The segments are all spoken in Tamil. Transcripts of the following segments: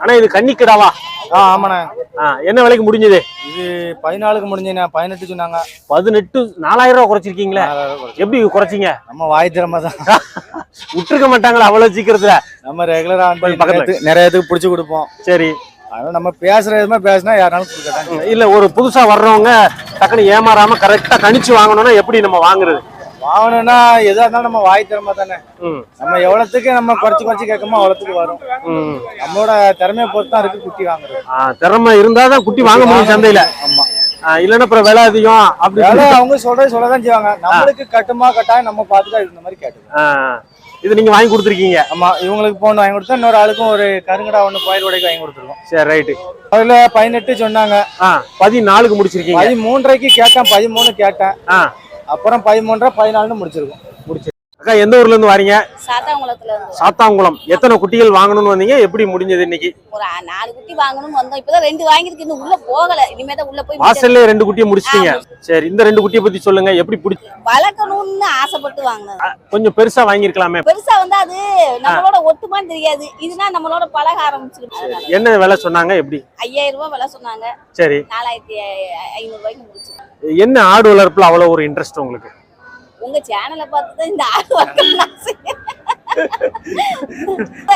ஆனா இது கன்னிக்கிடாவா? ஆ ஆமாண்ணே. என்ன விலைக்கு முடிஞ்சது? இது பதினாலுக்கு முடிஞ்சுண்ணே பதினெட்டு சொன்னாங்க. பதினெட்டு நாலாயிரம் ரூபாய் குறைச்சிருக்கீங்களே. எப்படி குறைச்சிங்க? நம்ம வாய் திறமை தான். விட்டுருக்க மாட்டாங்களா அவ்வளவு சீக்கிரத்துல? நம்ம ரெகுலரா பக்கத்துல. நிறைய இதுக்கு பிடிச்சி கொடுப்போம். சரி. அதனால நம்ம பேசுற எதுவுமே பேசினா யாராலும் கொடுக்கட்டாங்க இல்ல ஒரு புதுசா வர்றவங்க டக்குன்னு ஏமாறாம கரெக்டா கணிச்சு வாங்கணும்னா எப்படி நம்ம வாங்குறது? வாங்கணும்னா எதா இருந்தாலும் நம்ம வாய் திறமை தானே. நம்ம எவ்வளவுக்கு நம்ம குறைச்சு குறைச்சு கேட்கமோ அவ்வளவுக்கு வரும். நம்மளோட திறமையை பொறுத்து தான் இருக்கு குட்டி வாங்குறது. திறமை இருந்தாதான் குட்டி வாங்க முடியும் சந்தையில. ஆமா. இல்லைன்னா அப்புறம் விலை அதிகம் அப்படி அவங்க சொல்றது சொல்லதான் செய்வாங்க. நம்மளுக்கு கட்டுமா கட்டாயம் நம்ம பார்த்துட்டு இந்த மாதிரி ஆ, இது நீங்க வாங்கி கொடுத்துருக்கீங்க. ஆமா இவங்களுக்கு போன் வாங்கி கொடுத்தா இன்னொரு ஆளுக்கும் ஒரு கருங்கடா ஒண்ணு கோயில் உடைக்கு வாங்கி கொடுத்துருக்கோம். சரி ரைட்டு. அதுல பதினெட்டு சொன்னாங்க. பதினாலுக்கு முடிச்சிருக்கீங்க. பதிமூன்றரைக்கு கேட்டேன் பதிமூணு கேட்டேன். அப்புறம் பதிமூன்றரை பதினாலுன்னு முடிச்சிருக்கோம். முடிச்சு அக்கா எந்த ஊர்ல இருந்து வாரீங்க? சாத்தாங்குளத்துல இருந்து சாத்தாங்குளம். எத்தனை குட்டிகள் வாங்கணும்னு வந்தீங்க? எப்படி முடிஞ்சது இன்னைக்கு? ஒரு நாலு குட்டி வாங்கணும்னு வந்தோம். இப்பதான் ரெண்டு வாங்கிருக்கு இன்னும் உள்ள போகல. இனிமே தான் உள்ள போய் வாசல்ல ரெண்டு குட்டியை முடிச்சிட்டீங்க. சரி இந்த ரெண்டு குட்டியை பத்தி சொல்லுங்க. எப்படி பிடிச்சி வளர்க்கணும்னு ஆசைப்பட்டு வாங்கினது. கொஞ்சம் பெருசா வாங்கியிருக்கலாமே. பெருசா வந்து அது நம்மளோட ஒட்டுமான்னு தெரியாது. இதுனா நம்மளோட பழக ஆரம்பிச்சிருக்கு. என்ன விலை சொன்னாங்க? எப்படி? ஐயாயிரம் ரூபாய் விலை சொன்னாங்க. சரி. நாலாயிரத்தி ஐநூறு ரூபாய்க்கு முடிச்சு என்ன ஆடு வளர்ப்புல அவ்வளவு ஒரு இன்ட்ரெஸ்ட் உங்களுக்கு? உங்க சேனலை பார்த்து தான் இந்த ஆடு வளர்க்கணும்னு ஆசை.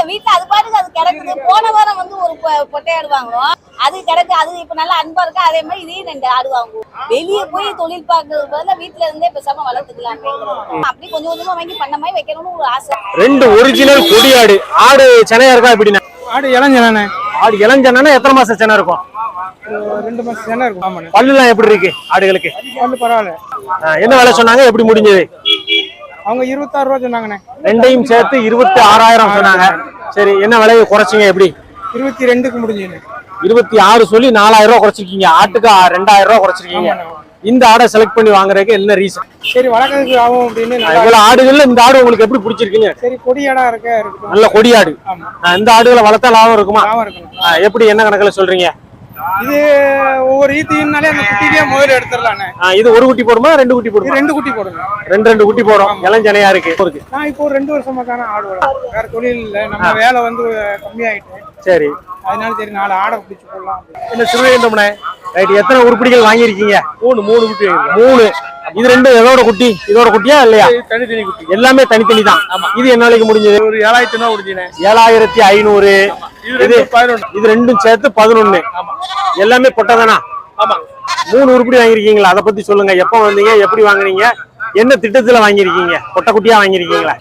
வீட்டுல அது பாட்டுக்கு அது கிடக்குது. போன வாரம் வந்து ஒரு பொ- பொட்டை ஆடு வாங்குவோம் அது கிடக்கு அது இப்ப நல்லா அன்பா இருக்கு? அதே மாதிரி இதையும் ரெண்டு ஆடு வாங்குவோம் வெளியே போய் தொழில் பார்க்கறது பதிலா வீட்டுல இருந்தே பேசாம வளர்த்துக்கலாமே அப்படி கொஞ்சம் கொஞ்சமா வாங்கி பண்ண மாதிரி வைக்கணும்னு ஒரு ஆசை. ரெண்டு ஒரிஜினல் கொடி ஆடு. ஆடு சென்னையா இருக்கா எப்படின்னா? ஆடு இளஞ்சனானே ஆடு இளஞ்சனா எத்தனை மாசம் சென்னை இருக்கும்? ரெண்டு மாசம் சென்னை இருக்கும். ஆமாண்ணே. பல்லுலாம் எப்படி இருக்கு ஆடுகளுக்கு? வந்து பரவாயில்ல. ஆ, என்ன விலை சொன்னாங்க? எப்படி முடிஞ்சது? அவங்க இருபத்தாறு ரூபா சொன்னாங்கண்ணே. ரெண்டையும் சேர்த்து இருபத்தி ஆறாயிரம் சொன்னாங்க. சரி என்ன விலையை குறைச்சிங்க எப்படி? இருபத்தி ரெண்டுக்கு முடிஞ்சுண்ணே இருபத்தி ஆறு சொல்லி நாலாயிரம் ரூபாய் குறைச்சிருக்கீங்க. ஆட்டுக்கு ஆ- ரெண்டாயிரம் ரூபாய் குறைச்சிருக்கீங்க. இந்த ஆடை செலக்ட் பண்ணி வாங்குறதுக்கு என்ன ரீசன் சரி வளர்க்கறதுக்கு ஆகும் அப்படின்னு இவ்வளவு ஆடுகள்ல இந்த ஆடு உங்களுக்கு எப்படி பிடிச்சிருக்குங்க சரி கொடி இடம் இருக்க இருக்கட்டும். நல்ல கொடி ஆடு. ஆமா. ஆ, இந்த ஆடுகளை வளர்த்தா லாபம் இருக்குமா? லாபம் இருக்கணும் ஆ, எப்படி என்ன கணக்குல சொல்றீங்க? இது ஒவ்வொரு ஈத்தினாலே அந்த குட்டிலேயே முதல்ல எடுத்துடலாண்ணே இது ஒரு குட்டி போடுமா ரெண்டு குட்டி போடுமா? ரெண்டு குட்டி போடுங்க. ரெண்டு ரெண்டு குட்டி போடும். இளஞ்சனையா இருக்கு. இருக்கு. நான் இப்போ ஒரு ரெண்டு வருஷமா தானே ஆடு வளர்க்குறேன் வேற தொழில் இல்லை. நம்ம வேலை வந்து கம்மியாயிட்டு. சரி. அதனால சரி நாலு ஆடை பிடிச்சி போடலாம். என்ன சிறுவேந்தமனே ரைட் எத்தனை உருப்படிகள் வாங்கியிருக்கீங்க? மூணு மூணு குட்டி மூணு. இது ரெண்டு எதோட குட்டி இதோட குட்டியா இல்லையா? தனித்தனி குட்டி. எல்லாமே தனித்தனி தான் இது என்ன முடிஞ்சது? ஒரு ஏழாயிரத்தி ரூபா முடிஞ்சினேன் ஏழாயிரத்தி ஐநூறு. இது ரெண்டும் சேர்த்து பதினொன்னு. எல்லாமே பொட்டதானா? ஆமா. மூணு உருப்படி வாங்கியிருக்கீங்களா? அதை பத்தி சொல்லுங்க. எப்போ வந்தீங்க? எப்படி வாங்குனீங்க? என்ன திட்டத்துல குட்டியா வாங்கியிருக்கீங்களா?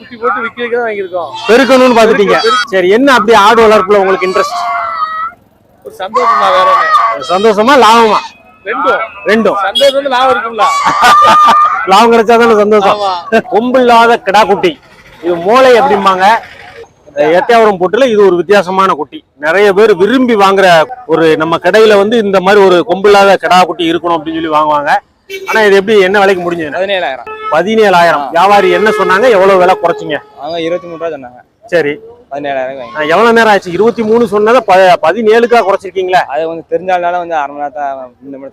குட்டி தான் வாங்கியிருக்கோம். பெருக்கணும்னு பாத்துட்டீங்க சரி என்ன அப்படி ஆடு வளர்ப்புல உங்களுக்கு இன்ட்ரெஸ்ட் சந்தோஷம் லாபமா? ரெண்டும். ரெண்டும். சந்தோஷம் லாபம் இருக்கும்ல. லாபம் கிடைச்சாதானே சந்தோஷம். கொம்பு இல்லாத கிடா குட்டி. இது மூளை அப்படிம்பாங்க. எட்டையாவரம் போட்டுல இது ஒரு வித்தியாசமான குட்டி. நிறைய பேர் விரும்பி வாங்குற ஒரு நம்ம கடையில வந்து இந்த மாதிரி ஒரு கொம்பு இல்லாத கிடா குட்டி இருக்கணும் அப்படின்னு சொல்லி வாங்குவாங்க. ஆனா இது எப்படி என்ன விலைக்கு முடிஞ்சது பதினேழாயிரம். பதினேழாயிரம். வியாபாரி என்ன சொன்னாங்க? எவ்வளவு விலை குறைச்சிங்க? அவங்க இருபத்தி மூணு ரூபா சொன்னாங்க. சரி. பதினேழாயிரம் எவ்வளவு நேரம் ஆச்சு? இருபத்தி மூணு சொன்னதை பதினேழுக்கா குறைச்சிருக்கீங்களா? அது கொஞ்சம் தெரிஞ்சாலனால வந்து அரை மணி நேரத்தை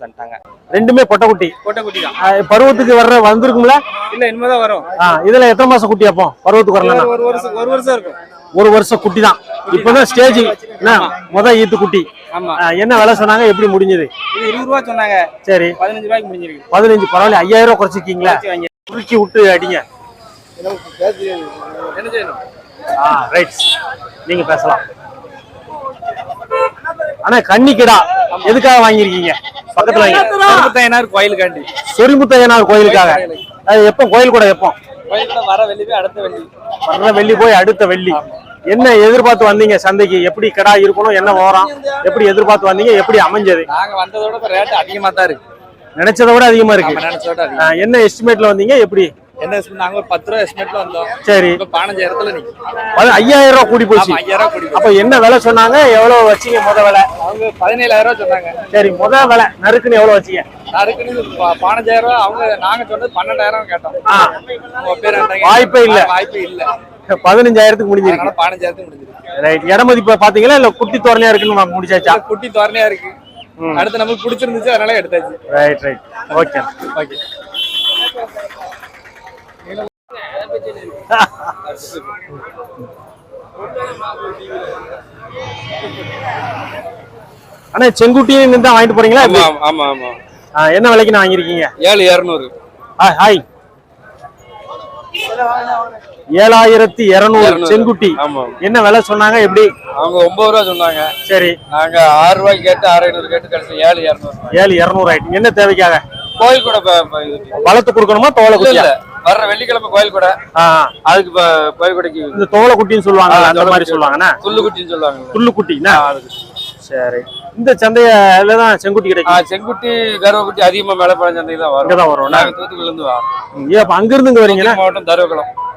தந்துட்டாங்க. ரெண்டுமே பொட்டை குட்டி. கோட்டை குட்டி தான். ஆஹ் பருவத்துக்கு வர்ற வந்திருக்கும்ல? இல்ல இனிமே தான் வரும் இதுல எத்தனை மாசம் குட்டி அப்போ? பருவத்துக்கு வரலாம் ஒரு வருஷம் ஒரு வருஷம் இருக்கும். ஒரு வருஷம் குட்டி தான். இப்பதான் ஸ்டேஜ் என்ன? முத ஈத்து குட்டி. என்ன விலை சொன்னாங்க? எப்படி முடிஞ்சது? இருபது ரூபா சொன்னாங்க. சரி. பதினஞ்சு ரூபாய்க்கு முடிஞ்சிருக்கு. பதினஞ்சு பரவாயில்ல. ஐயாயிரம் ரூபாய் குறைச்சிருக்கீங்களா? குறுக்கி விட்டு அடிங்க. ரைட் நீங்க பேசலாம். ஆனா கன்னிக்கிடா. எதுக்காக வாங்கியிருக்கீங்க? பக்கத்துல கோயிலுக்காண்டி. சொரிமுத்தையனார் கோயிலுக்காக. எப்போ? கோயில் கூட எப்போ? வர வெள்ளி போய் அடுத்த வெள்ளி. வர்ற வெள்ளி போய் அடுத்த வெள்ளி. என்ன எதிர்பார்த்து வந்தீங்க சந்தைக்கு? எப்படி கடா இருக்கணும்? என்ன ஓரம்? எப்படி எதிர்பார்த்து வந்தீங்க? எப்படி அமைஞ்சது? நாங்க வந்ததோட இப்ப ரேட் அதிகமா தான் இருக்கு நினைச்சதை விட அதிகமா இருக்கு என்ன எஸ்டிமேட்ல வந்தீங்க? எப்படி? என்ன estimate? நாங்க ஒரு பத்து ரூபா எஸ்டிமேட்ல வந்தோம். சரி. இப்ப பதினஞ்சாயிரத்துல நிக்கும் ஐயாயிரம் ரூபாய் கூடி போச்சு. ஐயாயிரம் ரூபா குடி அப்ப என்ன விலை சொன்னாங்க? எவ்வளவு வச்சீங்க முத விலை? அவங்க பதினேழாயிரம் ரூபா சொன்னாங்க. சரி முத விலை நறுக்குன்னு எவ்வளவு வச்சீங்க? நறுக்குன்னு பதினஞ்சாயிரம் ரூபா. அவங்க நாங்க சொன்னது பன்னெண்டாயிரம் கேட்டோம்? வாய்ப்பே இல்ல. வாய்ப்பே இல்ல. பதினஞ்சாயிரத்துக்கு முடிஞ்சிருக்கு. பதினஞ்சாயிரத்துக்கு முடிஞ்சிருக்கு. ரைட் இட மதிப்பு பாத்தீங்களா இல்ல குட்டி தோரணையா இருக்குன்னு முடிச்சாச்சா? குட்டி தோரணையா இருக்கு. அடுத்து நமக்கு பிடிச்சிருந்துச்சு அதனால எடுத்தாச்சு. ரைட் ரைட் ஓகே ஓகே அண்ணா செங்குட்டியும் தான் வாங்கிட்டு போறீங்களா? ஆமா? ஆமா என்ன விலைக்கு நான் வாங்கியிருக்கீங்க? ஏழு இரநூறு. Hi hi. ஏழாயிரத்தி இருநூறு. செங்குட்டி. ஆமா. என்ன விலை சொன்னாங்க எப்படி? அவங்க ஒன்பது ரூபா சொன்னாங்க. சரி. நாங்க ஆறு ரூபாய்க்கு கேட்டு ஆறு ஐநூறு கேட்டு கடைசி ஏழு இரநூறு. ஏழு இருநூறு ஆயிட்டு. என்ன தேவைக்காக? கோயில் கூட. வளர்த்து கொடுக்கணுமா தோலை இல்ல. வர்ற வெள்ளிக்கிழமை கோயில் கூட. அதுக்கு கோயில் கொடைக்கு இந்த தோலை குட்டின்னு சொல்லுவாங்க அந்த மாதிரி. சொல்லுவாங்கண்ணா? துள்ளு குட்டின்னு சொல்லுவாங்க ஆ, அதுக்கு. சரி. இந்த சந்தையில தான் செங்குட்டி கிடைக்கும்? செங்குட்டி கருவக்குட்டி அதிகமா மேல பழஞ்சந்தைக்கு தான் வரும். இங்கதான் வரும் நாங்க தூத்துக்குள்ள இருந்து வரோம். ஏன் அப்ப அங்க இருந்து இங்க வரீங்கன்னா மாவட்டம் தருவகுளம் ஆ,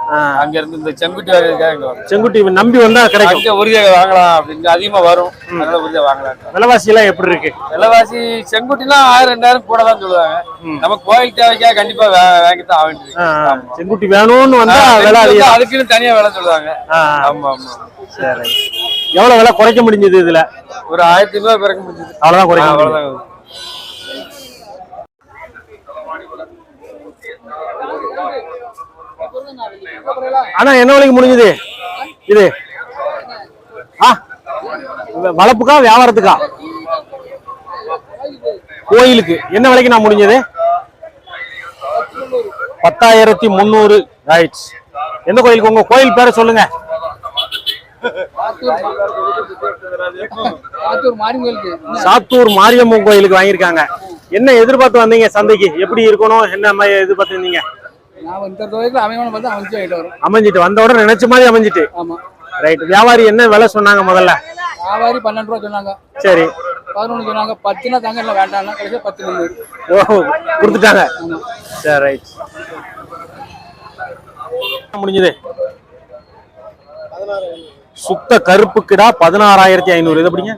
அங்க இருந்து இந்த செங்குட்டி வரைக்கும் செங்குட்டி நம்பி வந்தா கிடைக்கும். அங்க உறுதியாக வாங்கலாம் அப்படின்னு அதிகமா வரும். அதனால உறுதியா வாங்கலாம். விலைவாசி எல்லாம் எப்படி இருக்கு? விலைவாசி செங்குட்டினா ஆயிரம் ரெண்டாயிரம் கூட தான் சொல்லுவாங்க. நம்ம கோயில் தேவைக்காக கண்டிப்பா வாங்கித்தான் ஆக வேண்டியது. செங்குட்டி வேணும்னு வந்தா விலை அதுக்குன்னு தனியா விலை சொல்லுவாங்க. ஆமா ஆமா. சரி. எவ்வளவு விலை குறைக்க முடிஞ்சது இதுல? ஒரு ஆயிரத்தி ஐநூறு பிறக்க முடிஞ்சது. அவ்வளவுதான் குறைக்க அவ்வளவுதான் ஆனா என்ன விலைக்கு முடிஞ்சது? இது. ஆ? வளர்ப்புக்கா வியாபாரத்துக்கா? கோயிலுக்கு. என்ன விலைக்கு நான் முடிஞ்சது? பத்தாயிரத்தி முந்நூறு ரைட்ஸ் எந்த கோயிலுக்கு? உங்க கோயில் பேரை சொல்லுங்க. சாத்தூர் மாரியம்மன் கோயிலுக்கு. வாங்கியிருக்காங்க. என்ன எதிர்பார்த்து வந்தீங்க சந்தைக்கு? எப்படி இருக்கணும்? என்ன மாதிரி எதிர்பார்த்து வந்தீங்க நான் இந்த தொகைக்கு அமையவனை பார்த்து அமைச்சு வாங்கிட்டு வரும் அமைஞ்சிட்டு வந்த உடனே நினைச்ச மாதிரி அமைஞ்சிட்டு. ஆமா. ரைட் வியாபாரி என்ன விலை சொன்னாங்க முதல்ல? வியாபாரி பன்னெண்டு ரூபா சொன்னாங்க. சரி. பதினொன்று சொன்னாங்க. பத்துனா தாங்க இல்லை வேண்டாம்னா கடைசியாக பத்து முந்நூறு ஓ கொடுத்துட்டாங்க. சரி ரைட் முடிஞ்சது. சுத்த கருப்பு கிடா பதினாறாயிரத்தி ஐநூறு. இது எப்படிங்க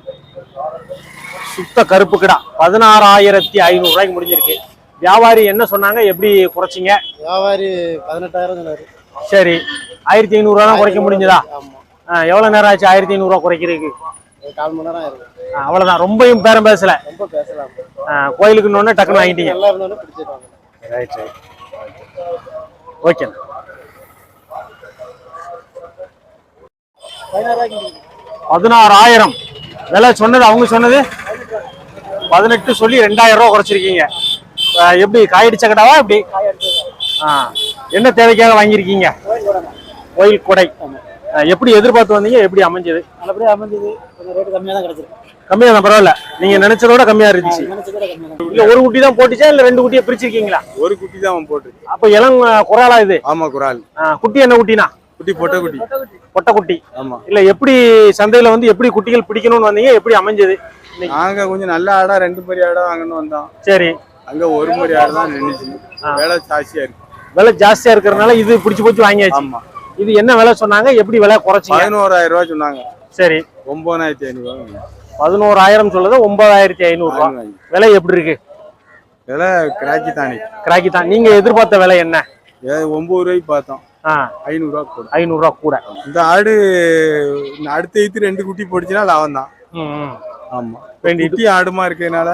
சுத்த கருப்பு கிடா பதினாறாயிரத்தி ஐநூறு ரூபாய்க்கு முடிஞ்சிருக்கு. வியாபாரி என்ன சொன்னாங்க? எப்படி குறைச்சிங்க? வியாபாரி பதினெட்டாயிரம் சொன்னாரு. சரி. ஆயிரத்தி ஐநூறுரூவா தான் குறைக்க முடிஞ்சதா? எவ்வளவு நேரம் ஆச்சு ஆயிரத்தி ஐநூறுரூவா குறைக்கிறதுக்கு? கால் மணி நேரம் ஆயிரும் ஆ, அவ்வளவுதான். ரொம்பவும் பேரம் பேசல. ரொம்ப பேசலாம். ஆ, கோயிலுக்கு இன்னொன்னு டக்குன்னு வாங்கிட்டீங்க. நல்லா இருந்தாலும் பிடிச்சிருவாங்க ரைட் ரைட் ஓகே பதினாறாயிரம். விலை சொன்னது அவங்க சொன்னது? பதினெட்டு சொல்லி ரெண்டாயிரம் ரூபா குறைச்சிருக்கீங்க. எப்படி காயடிச்ச கடாவா எப்படி? ஆ என்ன தேவைக்காக வாங்கியிருக்கீங்க? கோயில் கொடை. எப்படி எதிர்பார்த்து வந்தீங்க எப்படி அமைஞ்சது? நல்லபடியாக அமைஞ்சது. கொஞ்சம் ரேட்டு கம்மியாக தான் கிடைச்சிருக்கு. கம்மியா தான் பரவாயில்ல. நீங்க நினைச்சதோட கம்மியா இருந்துச்சு. நினைச்சதை விட கம்மியாக தான். இல்ல ஒரு குட்டி தான் போட்டுச்சா இல்ல ரெண்டு குட்டியை பிரிச்சிருக்கீங்களா? ஒரு குட்டி தான் போட்டு. அப்ப இளம் குறாலா இது? ஆமா குரால் குட்டி என்ன குட்டினா? குட்டி பொட்டை குட்டி. பொட்டை குட்டி. ஆமா. இல்ல எப்படி சந்தையில வந்து எப்படி குட்டிகள் பிடிக்கணும்னு வந்தீங்க எப்படி அமைஞ்சது? இன்னைக்கு? நாங்க கொஞ்சம் நல்ல ஆடா ரெண்டு மரி ஆடா வாங்கணும் வந்தோம். சரி. அங்க ஒரு மரி ஆடு தான் நின்னுச்சு. வேலை ஜாஸ்தியா இருக்கு. விலை ஜாஸ்தியா இருக்கிறதுனால இது பிடிச்சு பிடிச்சு வாங்கியாச்சு. ஆமா. இது என்ன விலை சொன்னாங்க? எப்படி விலை குறைச்சிங்க? பதினோராயிரம் ரூபாய் சொன்னாங்க. சரி. ஒன்பதாயிரத்தி ஐநூறு ரூபாய் பதினோராயிரம் சொல்லுது ஒன்பதாயிரத்தி ஐநூறு ரூபாய் வாங்கி. விலை எப்படி இருக்கு? விலை கிராக்கி தானே கிராக்கி தான் நீங்க எதிர்பார்த்த விலை என்ன? ஒன்பது ரூபாய்க்கு பார்த்தோம். ஆ. ஐநூறு ரூபா கூட. ஐநூறு ரூபாய் கூட. இந்த ஆடு அடுத்த ஈத்து ரெண்டு குட்டி போட்டுச்சுன்னா லாபம் தான். ஆமா. ரெண்டு குட்டி ஆடுமா இருக்கறதுனால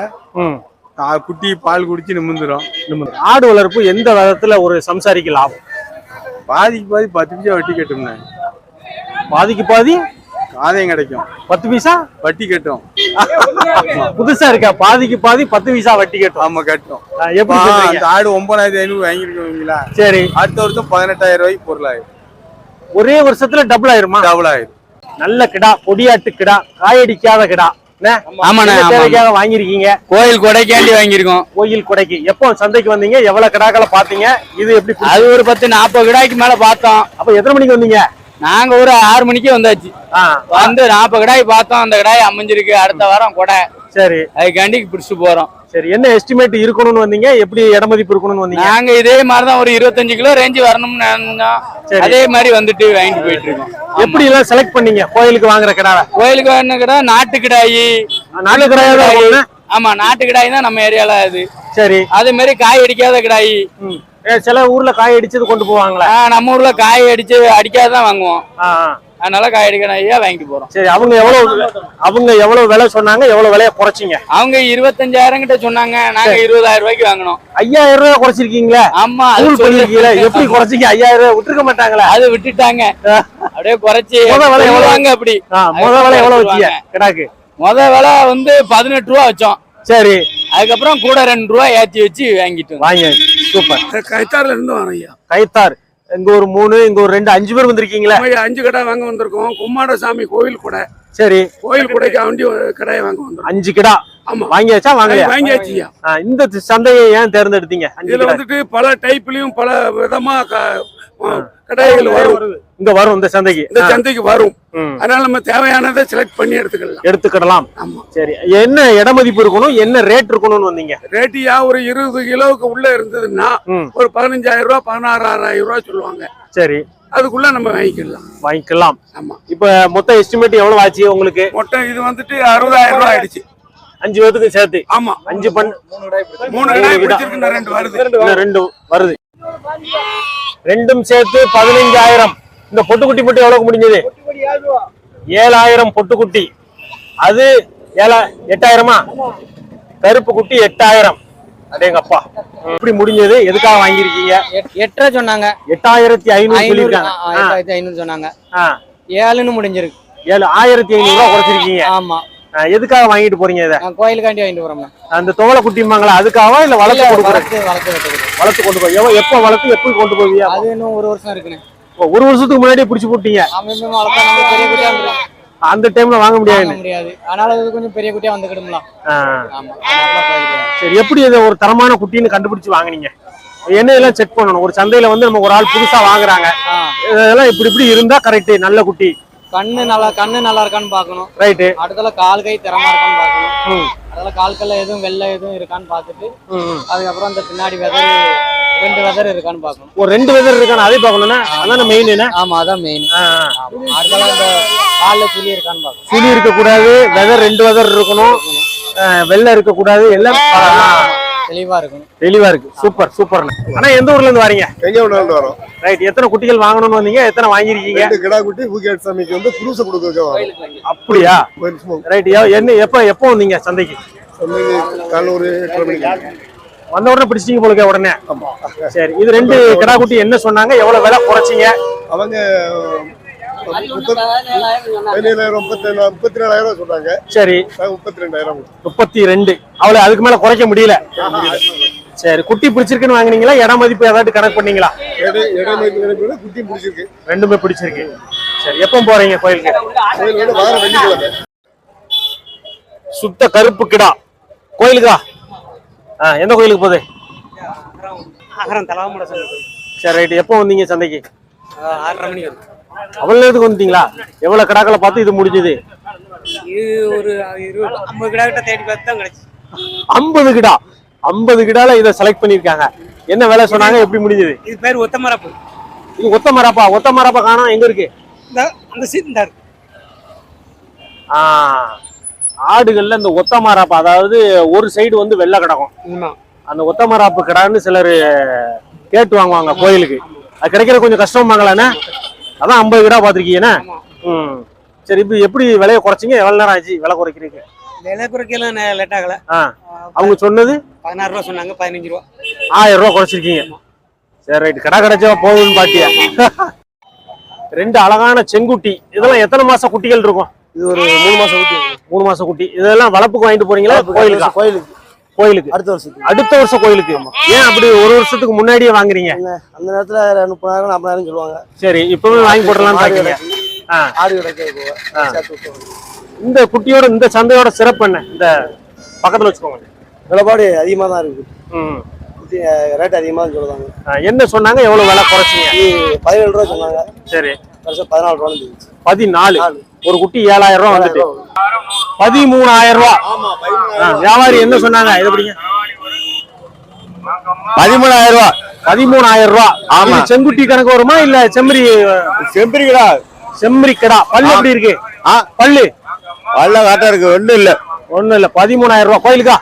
குட்டி பால் குடிச்சு நிமிந்துரும் நிமிர்ந்து. ஆடு வளர்ப்பு எந்த விதத்துல ஒரு சம்சாரிக்கு லாபம்? பாதிக்கு பாதி பத்து பைசா வட்டி கட்டும்ண்ணே. பாதிக்கு பாதி? ஆதாயம் கிடைக்கும். பத்து பைசா? வட்டி கட்டும். புதுசா இருக்கா? பாதிக்கு பாதி பத்து பைசா வட்டி கட்டும். ஆமா கட்டும். எப்படி அந்த ஆடு ஒன்பதாயிரத்தி ஐநூறு வாங்கிருக்கீங்களா சரி. அடுத்த வருஷம் பதினெட்டாயிரம் ரூபாய்க்கு பொருளாயிரும். ஒரே வருஷத்துல டபுள் ஆயிருமா? டபுள் ஆயிரும். நல்ல கிடா பொடியாட்டு கிடா காயடிக்காத கிடா. தேவைக்காக வாங்கியிருக்கீங்க? கோயில் கொடைக்காண்டி வாங்கியிருக்கோம். கோயில் கொடைக்கு. எப்போ சந்தைக்கு வந்தீங்க? எவ்வளவு கிடாக்களை பாத்தீங்க இது எப்படி? அது ஒரு பத்து நாற்பது கிடாய்க்கு மேல பார்த்தோம். அப்ப எத்தனை மணிக்கு வந்தீங்க? நாங்க ஒரு ஆறு மணிக்கு வந்தாச்சு. வந்து நாற்பது கிடாய் பார்த்தோம். அந்த கிடாய் அமைஞ்சிருக்கு. அடுத்த வாரம் கொடை. சரி. அதுக்காண்டி பிடிச்சு போறோம். சரி என்ன எஸ்டிமேட் இருக்கணும்னு வந்தீங்க? எப்படி இட மதிப்பு இருக்கணும்னு வந்தீங்க? நாங்க இதே மாதிரிதான் ஒரு இருபத்தஞ்சு கிலோ ரேஞ்சு வரணும்னு. அதே மாதிரி வந்துட்டு வாங்கிட்டு போயிட்டு இருக்கோம் எப்படி எல்லாம் செலக்ட் பண்ணீங்க? கோயிலுக்கு வாங்குற கிடாவை கோயிலுக்கு என்ன கிடா நாட்டு கிடாயி நாலு கிடாயா. ஆமா நாட்டு கிடாய் தான் நம்ம ஏரியால அது. சரி. அதே மாதிரி காய் அடிக்காத கிடாய். சில ஊர்ல காய் அடிச்சது கொண்டு போவாங்களா? நம்ம ஊர்ல காய் அடிச்சு அடிக்காதான் வாங்குவோம். அதனால காயடிக்கணும் ஐயா வாங்கிட்டு போறோம். சரி அவங்க எவ்வளவு அவங்க எவ்வளவு விலை சொன்னாங்க எவ்வளவு விலையை குறைச்சிங்க? அவங்க இருபத்தஞ்சாயிரம் கிட்ட சொன்னாங்க நாங்க இருபதாயிரம் ரூபாய்க்கு வாங்கினோம். ஐயாயிரம் ரூபாய் குறைச்சிருக்கீங்களே ஆமா அது கூல் பண்ணிருக்கீங்களே சொல்லி- எப்படி குறைச்சிங்க? ஐயாயிரம் ரூபாய் விட்டுருக்க மாட்டாங்களா? அது விட்டுட்டாங்க. அப்படியே குறைச்சி முத விலை எவ்வளவு? சொல்லுவாங்க அப்படி. முத விலை எவ்வளவு வச்சீங்க கிடாக்கு? முத விலை வந்து பதினெட்டு ரூபா வச்சோம். சரி. அதுக்கப்புறம் கூட ரெண்டு ரூபா ஏத்தி வச்சு வாங்கிட்டோம். வாங்க சூப்பர். கைத்தாறுல இருந்து வரோம் ஐயா. கைத்தார் இங்க ஒரு மூணு இங்க ஒரு ரெண்டு அஞ்சு பேர் வந்திருக்கீங்களே? அஞ்சு கடை வாங்க வந்திருக்கோம். கும்மாட சாமி கோயில் கூட. சரி. கோயில் கூடைக்கு வண்டி கடையை வாங்க வந்திருக்கோம். அஞ்சு கிடா. ஆமா. வாங்கியாச்சா? வாங்கலையா? வாங்கியாச்சு ஐயா ஆ, இந்த சந்தையை ஏன் தேர்ந்தெடுத்தீங்க? இதுல வந்துட்டு பல டைப்லயும் பல விதமா கடைகள் வரும். இங்க வரும் இந்த சந்தைக்கு. இந்த சந்தைக்கு வரும். அதனால நம்ம தேவையானதை செலக்ட் பண்ணி எடுத்துக்கலாம். எடுத்துக்கிடலாம். ஆமா. சரி. என்ன இட மதிப்பு இருக்கணும்? என்ன ரேட் இருக்கணும்னு வந்தீங்க? ரேட்டியா ஒரு இருபது கிலோவுக்கு உள்ள இருந்ததுன்னா. ஒரு பதினஞ்சாயிரம் ரூபாய் பதினாறாயிரம் ரூபாய் சொல்லுவாங்க. சரி. அதுக்குள்ள நம்ம வாங்கிக்கலாம். வாங்கிக்கலாம். ஆமா. இப்ப மொத்த எஸ்டிமேட் எவ்வளவு ஆச்சு உங்களுக்கு? மொத்தம் இது வந்துட்டு அறுபதாயிரம் ரூபாய் ஆயிடுச்சு. அஞ்சு பேத்துக்கு சேர்த்து. ஆமா. அஞ்சு பண் மூணு ரெண்டு வருது. ரெண்டு வருது. ரெண்டும் சேர்த்து பதினைஞ்சாயிரம் இந்த பொட்டுக்குட்டி மட்டும் எவ்வளவு முடிஞ்சது? ஏழாயிரம் பொட்டுக்குட்டி. அது ஏழா எட்டாயிரமா? கருப்பு குட்டி எட்டாயிரம். அடேங்கப்பா. இப்படி முடிஞ்சது? எதுக்காக வாங்கியிருக்கீங்க? எட்டரை சொன்னாங்க. எட்டாயிரத்தி ஐநூறு ஐநூறு சொன்னாங்க. ஏழுன்னு முடிஞ்சிருக்கு. ஏழு ஆயிரத்தி ஐநூறு ரூபா குறைச்சிருக்கீங்க. ஆமா. எதுக்காக வாங்கிட்டு போறீங்க இதை? கோயிலுக்காண்டி வாங்கிட்டு போறோம்ண்ணா அந்த தோலை குட்டிம்பாங்களா? அதுக்காகவா இல்ல வளர்த்து கொடுக்குற வளர்த்து வளர்த்து கொண்டு போய் எவ்வளவு- எப்போ வளர்த்து எப்போ கொண்டு போவீங்க அது இன்னும் ஒரு வருஷம் இருக்குண்ணே. ஒரு வருஷத்துக்கு முன்னாடியே பிடிச்சு போட்டீங்க? அந்த டைம்ல வாங்க முடியாது. முடியாது. அதனால இது கொஞ்சம் பெரிய குட்டியா வந்துக்கிடும்லாம். சரி எப்படி இதை ஒரு தரமான குட்டின்னு கண்டுபிடிச்சு வாங்குனீங்க? என்ன இதெல்லாம் செக் பண்ணணும். ஒரு சந்தையில வந்து நம்ம ஒரு ஆள் புதுசா வாங்குறாங்க. இதெல்லாம் இப்படி இப்படி இருந்தா கரெக்ட் நல்ல குட்டி. கண்ணு நல்லா கண்ணு நல்லா இருக்கான்னு பார்க்கணும். ரைட்டு அடுத்தல கால் கை திறமா இருக்கான்னு பார்க்கணும். அதில் கால்கள்ல எதுவும் வெள்ளை எதுவும் இருக்கான்னு பார்த்துட்டு அதுக்கப்புறம் அந்த பின்னாடி வெதர் ரெண்டு வெதர் இருக்கான்னு பார்க்கணும். ஒரு ரெண்டு வெதர் இருக்கான அதை பார்க்கணும்னா அதான மெயின் என்ன? ஆமா அதான் மெயின் அடுத்தல இந்த காலில் சுழி இருக்கான்னு பார்க்கணும். சுழி இருக்கக்கூடாது வெதர் ரெண்டு வெதர் இருக்கணும். வெள்ளை இருக்கக்கூடாது எல்லாம் தெளிவா இருக்கணும். தெளிவா இருக்கு. சூப்பர் சூப்பர் ஆனா எந்த ஊர்ல இருந்து வரீங்க? எங்க வேணாலும் வரோம். ரைட் எத்தனை குட்டிகள் வாங்கணும்னு வந்தீங்க? எத்தனை வாங்கியிருக்கீங்க? ரெண்டு கிடா குட்டி பூக்கேட் சாமிக்கு வந்து புதுசை கொடுக்க வரோம். அப்படியா? ரைட் என்ன எப்போ எப்போ வந்தீங்க சந்தைக்கு? சொன்னது காலைல ஒரு எட்டு மணிக்கு. வந்த உடனே பிடிச்சிட்டீங்க போலுக்க உடனே. சரி இது ரெண்டு கிடா குட்டி என்ன சொன்னாங்க? எவ்வளவு விலை குறைச்சிங்க? அவங்க பதினேழாயிரம் முப்பத்தி முப்பத்தி நாலாயிரம் சொன்னாங்க. சரி. முப்பத்தி ரெண்டாயிரம். முப்பத்தி ரெண்டு அவ்வளவு அதுக்கு மேல குறைக்க முடியல. சரி குட்டி பிடிச்சிருக்குன்னு வாங்குனீங்களா? இட மதிப்பு ஏதாவது கணக்கு பண்ணீங்களா? எடை எடை மதிப்பு குட்டி பிடிச்சிருக்கு. ரெண்டுமே பிடிச்சிருக்கு. சரி எப்போ போறீங்க கோயிலுக்கு? சுத்த கருப்பு கிடா. கோயிலுக்கா ஆ எந்த கோயிலுக்கு போகுது? அகரம் தலாமட சரி ரைட் எப்போ வந்தீங்க சந்தைக்கு? ஆறரை மணிக்கு அவ்வளவு நேரத்துக்கு வந்துட்டீங்களா? எவ்வளவு கிடாக்களை பார்த்து இது முடிஞ்சது? இது ஒரு இருபது ஐம்பது கிலோ கிட்ட தேடி பார்த்து தான் கிடைச்சு. ஐம்பது கிடா? ஐம்பது கிடால இதை செலக்ட் பண்ணிருக்காங்க என்ன விலை சொன்னாங்க? எப்படி முடிஞ்சது? இது பேர் ஒத்தமரப்பு. இது ஒத்த மரப்பா ஒத்த மரப்பா காணோம் எங்க இருக்கு? இந்த அந்த சீட் ஆ ஆடுகள்ல இந்த ஒத்த மராப்பா அதாவது ஒரு சைடு வந்து வெள்ளை கிடக்கும். அந்த ஒத்த மராப்பு கிடான்னு சிலர் கேட்டு வாங்குவாங்க கோயிலுக்கு. அது கிடைக்கிற கொஞ்சம் கஷ்டமாங்களாண்ணே அதான் ஐம்பது கிடா பார்த்துருக்கீங்கண்ணே ம். சரி இப்போ எப்படி விலையை குறைச்சிங்க? எவ்வளோ நேரம் ஆச்சு? விலை குறைக்கிறீங்க விலை குறைக்கலாம் லேட் ஆகல. ஆ. அவங்க சொன்னது? பதினாறு ரூபா சொன்னாங்க பதினஞ்சு ரூபா. ஆயிரம் ரூபா குறைச்சிருக்கீங்க. சரி ரைட். கடை கிடைச்சா போதும்னு பாட்டியா ரெண்டு அழகான செங்குட்டி. இதெல்லாம் எத்தனை மாசம் குட்டிகள் இருக்கும்? இது ஒரு மூணு மாசம் ஊட்டி மூணு மாசம் குட்டி. இதெல்லாம் வளர்ப்புக்கு வாங்கிட்டு போறீங்களா? கோயிலுக்கா? கோயிலுக்கு. கோயிலுக்கு. அடுத்த வருஷத்துக்கு. அடுத்த வருஷம் கோயிலுக்கு. ஏன் அப்படி ஒரு வருஷத்துக்கு முன்னாடியே வாங்குறீங்க? அந்த நேரத்துல முப்பதாயிரம் நாற்பதாயிரம் சொல்லுவாங்க. சரி இப்பவே வாங்கி போடலாம்னு பாக்கீங்க ஆடு கிடைக்க. இந்த குட்டியோட இந்த சந்தையோட சிறப்பு என்ன? இந்த பக்கத்துல வச்சுக்கோங்க. விலைப்பாடு அதிகமா தான் இருக்கு. ரேட் அதிகமா சொல்லுவாங்க. என்ன சொன்னாங்க? எவ்வளவு விலை குறைச்சிங்க? பதினேழு ரூபா சொன்னாங்க. சரி. பதினாலு ரூபா பதினாலு. ஒரு குட்டி ஏழாயிரம் ரூபா வந்துட்டு. பதிமூணாயிரம் ரூபா. வியாபாரி என்ன சொன்னாங்க? இதை படிங்க. பதிமூணாயிரம் ரூபா. பதிமூணாயிரம் ரூபா. ஆமா. செங்குட்டி கணக்கு வருமா? இல்ல செம்மறி செம்பரி கடா செம்மறி கடா. பல்லு எப்படி இருக்கு? பல்லு. நல்ல காட்டா இருக்கு. ஒண்ணும் இல்ல. ஒண்ணும் இல்ல. பதிமூணாயிரம் ரூபா. கோயிலுக்கா?